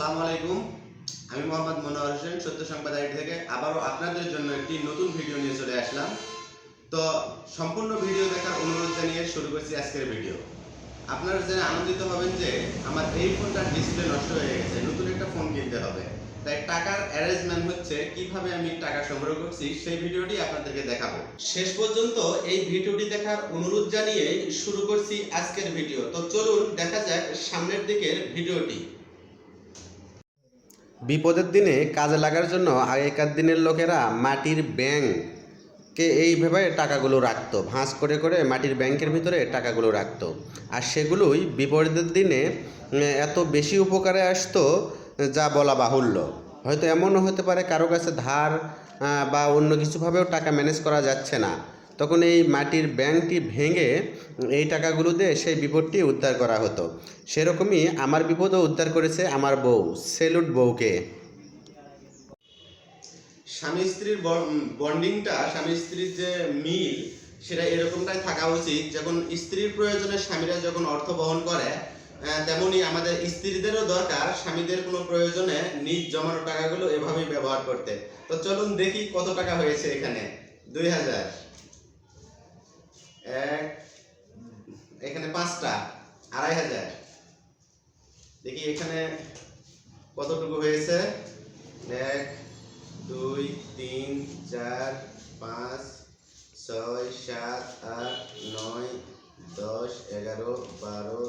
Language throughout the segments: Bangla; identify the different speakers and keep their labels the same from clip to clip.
Speaker 1: আসসালামু আলাইকুম আমি মোহাম্মদ মনোয়ার হোসেন সত্য সংবাদ আইডি থেকে আবারও আপনাদের জন্য একটি নতুন ভিডিও নিয়ে চলে আসলাম তো সম্পূর্ণ ভিডিও দেখার অনুরোধ জানিয়ে শুরু করছি আজকের ভিডিও আপনারা জেনে আনন্দিত হবেন যে আমার এই ফোনটার ডিসপ্লে নষ্ট হয়ে গেছে নতুন একটা ফোন কিনতে হবে তাই টাকার অ্যারেঞ্জমেন্ট হচ্ছে কিভাবে আমি টাকা সংগ্রহ করছি সেই ভিডিওটি আপনাদেরকে দেখাবো শেষ পর্যন্ত এই ভিডিওটি দেখার অনুরোধ জানিয়ে শুরু করছি আজকের ভিডিও তো চলুন দেখা যাক সামনের দিকের ভিডিওটি বিপদের দিনে কাজে লাগার জন্য আগেকার দিনের লোকেরা মাটির ব্যাংকে এইভাবে টাকাগুলো রাখতো ভাঁজ করে করে মাটির ব্যাংকের ভিতরে টাকাগুলো রাখতো আর সেগুলোই বিপরীতের দিনে এত বেশি উপকারে আসতো যা বলা বাহুল্য হয়তো এমনও হতে পারে কারো কাছে ধার বা অন্য কিছুভাবেও টাকা ম্যানেজ করা যাচ্ছে না তখন এই মাটির ব্যাংকটি ভেঙে এই টাকাগুলো দিয়ে সেই বিপদটি উদ্ধার করা হতো সেরকমই আমার বিপদও উদ্ধার করেছে আমার বউ সেলুট বউকে স্বামী স্ত্রীর বন্ডিংটা স্বামী স্ত্রীর যে মিল সেটা এরকমটাই থাকা উচিত যখন স্ত্রীর প্রয়োজনে স্বামীরা যখন অর্থ বহন করে তেমনি আমাদের স্ত্রীদেরও দরকার স্বামীদের কোনো প্রয়োজনে নিজ জমানো টাকাগুলো এভাবেই ব্যবহার করতে তো চলুন দেখি কত টাকা হয়েছে এখানে দুই হাজার এক এখানে পাঁচটা আড়াই হাজার দেখি এখানে কতটুকু হয়েছে এক দুই তিন চার পাঁচ ছয় সাত আট নয় দশ এগারো বারো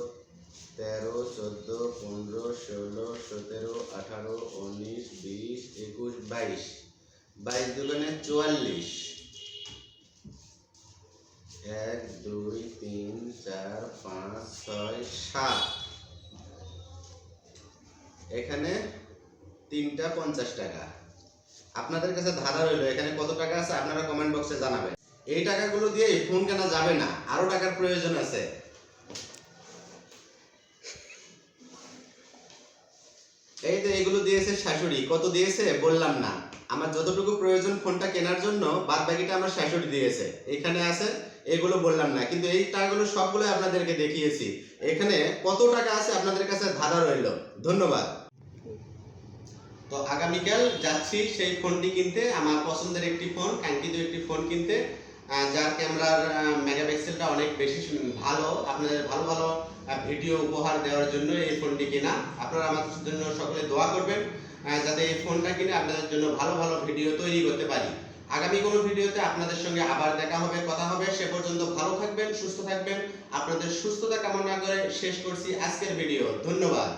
Speaker 1: তেরো চোদ্দো পনেরো ষোলো সতেরো আঠারো উনিশ বিশ একুশ বাইশ বাইশ দোকানে চুয়াল্লিশ এক দুই তিন চার পাঁচ ছয় সাত এখানে তিনটা পঞ্চাশ টাকা আপনাদের কাছে ধারা রইল এখানে কত টাকা আছে আপনারা কমেন্ট বক্সে জানাবেন এই টাকাগুলো দিয়ে ফোন কেনা যাবে না আরো টাকার প্রয়োজন আছে এই তো এগুলো দিয়েছে শাশুড়ি কত দিয়েছে বললাম না আমার যতটুকু প্রয়োজন ফোনটা কেনার জন্য বাদ বাকিটা আমার শাশুড়ি দিয়েছে এখানে আছে এগুলো বললাম না কিন্তু এই টাকাগুলো সবগুলো আপনাদেরকে দেখিয়েছি এখানে কত টাকা আছে আপনাদের কাছে ধারা রইল ধন্যবাদ তো আগামীকাল যাচ্ছি সেই ফোনটি কিনতে আমার পছন্দের একটি ফোন কাঙ্ক্ষিত একটি ফোন কিনতে যার ক্যামেরার মেগাপিক্সেলটা অনেক বেশি ভালো আপনাদের ভালো ভালো ভিডিও উপহার দেওয়ার জন্য এই ফোনটি কেনা আপনারা আমাদের জন্য সকলে দোয়া করবেন যাতে এই ফোনটা কিনে আপনাদের জন্য ভালো ভালো ভিডিও তৈরি করতে পারি আগামী কোনো ভিডিওতে আপনাদের সঙ্গে আবার দেখা হবে কথা হবে সে পর্যন্ত ভালো থাকবেন সুস্থ থাকবেন আপনাদের সুস্থতা কামনা করে শেষ করছি আজকের ভিডিও ধন্যবাদ